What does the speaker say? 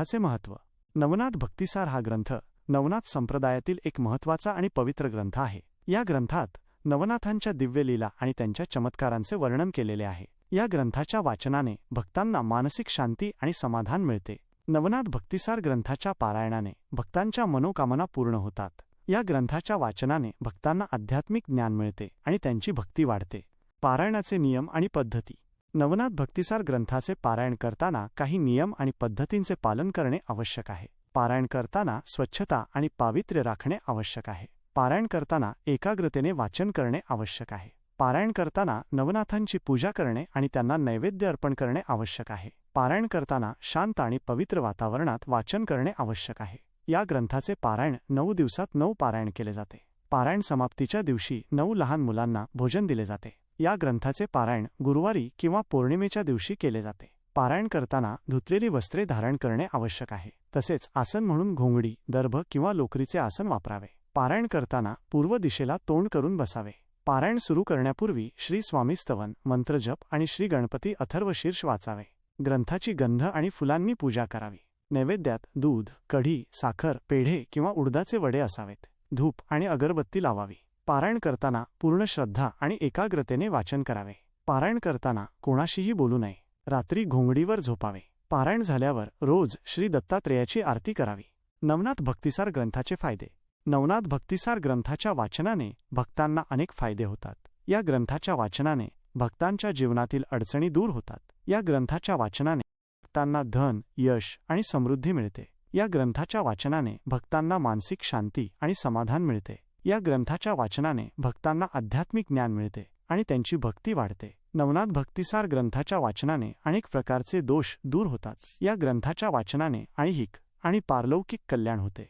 ग्रंथाचे महत्त्व. नवनाथ भक्तिसार हा ग्रंथ नवनाथ संप्रदायातील एक महत्त्वाचा आणि पवित्र ग्रंथ आहे. या ग्रंथात नवनाथांच्या दिव्य लीला आणि त्यांच्या चमत्कारांचे वर्णन केलेले आहे. या ग्रंथाच्या वाचनाने भक्तांना मानसिक शांती आणि समाधान मिळते. नवनाथ भक्तिसार ग्रंथाच्या पारायणाने भक्तांच्या मनोकामना पूर्ण होतात. या ग्रंथाच्या वाचनाने भक्तांना आध्यात्मिक ज्ञान मिळते आणि त्यांची भक्ती वाढते. पारायणाचे नियम आणि पद्धती. नवनाथ भक्तिसार ग्रंथाचे पारायण करताना काही नियम आणि पद्धतींचे पालन करणे आवश्यक आहे. पारायण करताना स्वच्छता आणि पावित्र्य राखणे आवश्यक आहे. पारायण करताना एकाग्रतेने वाचन करणे आवश्यक आहे. पारायण करताना नवनाथांची पूजा करणे आणि त्यांना नैवेद्य अर्पण करणे आवश्यक आहे. पारायण करताना शांत आणि पवित्र वातावरणात वाचन करणे आवश्यक आहे. या ग्रंथाचे पारायण नऊ दिवसात नऊ पारायण केले जाते. पारायण समाप्तीच्या दिवशी नऊ लहान मुलांना भोजन दिले जाते. या ग्रंथाचे पारायण गुरुवारी किंवा पौर्णिमेच्या दिवशी केले जाते. पारायण करताना धुतलेली वस्त्रे धारण करणे आवश्यक आहे. तसेच आसन म्हणून घोंगडी दर्भ किंवा लोकरीचे आसन वापरावे. पारायण करताना पूर्व दिशेला तोंड करून बसावे. पारायण सुरू करण्यापूर्वी श्री स्वामी स्तवन मंत्रजप आणि श्री गणपती अथर्व शीर्ष वाचावे. ग्रंथाची गंध आणि फुलांनी पूजा करावी. नैवेद्यात दूध कढी साखर पेढे किंवा उडदाचे वडे असावेत. धूप आणि अगरबत्ती लावावी. पारायण करताना पूर्ण श्रद्धा आणि एकाग्रतेने वाचन करावे. पारायण करताना कोणाशीही बोलू नये. रात्री घोंगडीवर झोपावे. पारायण झाल्यावर रोज श्री दत्तात्रेयाची आरती करावी. नवनाथ भक्तिसार ग्रंथाचे फायदे. नवनाथ भक्तिसार ग्रंथाच्या वाचनाने भक्तांना अनेक फायदे होतात. या ग्रंथाच्या वाचनाने भक्तांच्या जीवनातील अडचणी दूर होतात. या ग्रंथाच्या वाचनाने भक्तांना धन यश आणि समृद्धी मिळते. या ग्रंथाच्या वाचनाने भक्तांना मानसिक शांती आणि समाधान मिळते. या ग्रंथाच्या वाचनाने भक्तांना आध्यात्मिक ज्ञान मिळते आणि त्यांची भक्ती वाढते. नवनाथ भक्तिसार ग्रंथाच्या वाचनाने अनेक प्रकारचे दोष दूर होतात. या ग्रंथाच्या वाचनाने ऐहिक आणि पारलौकिक कल्याण होते.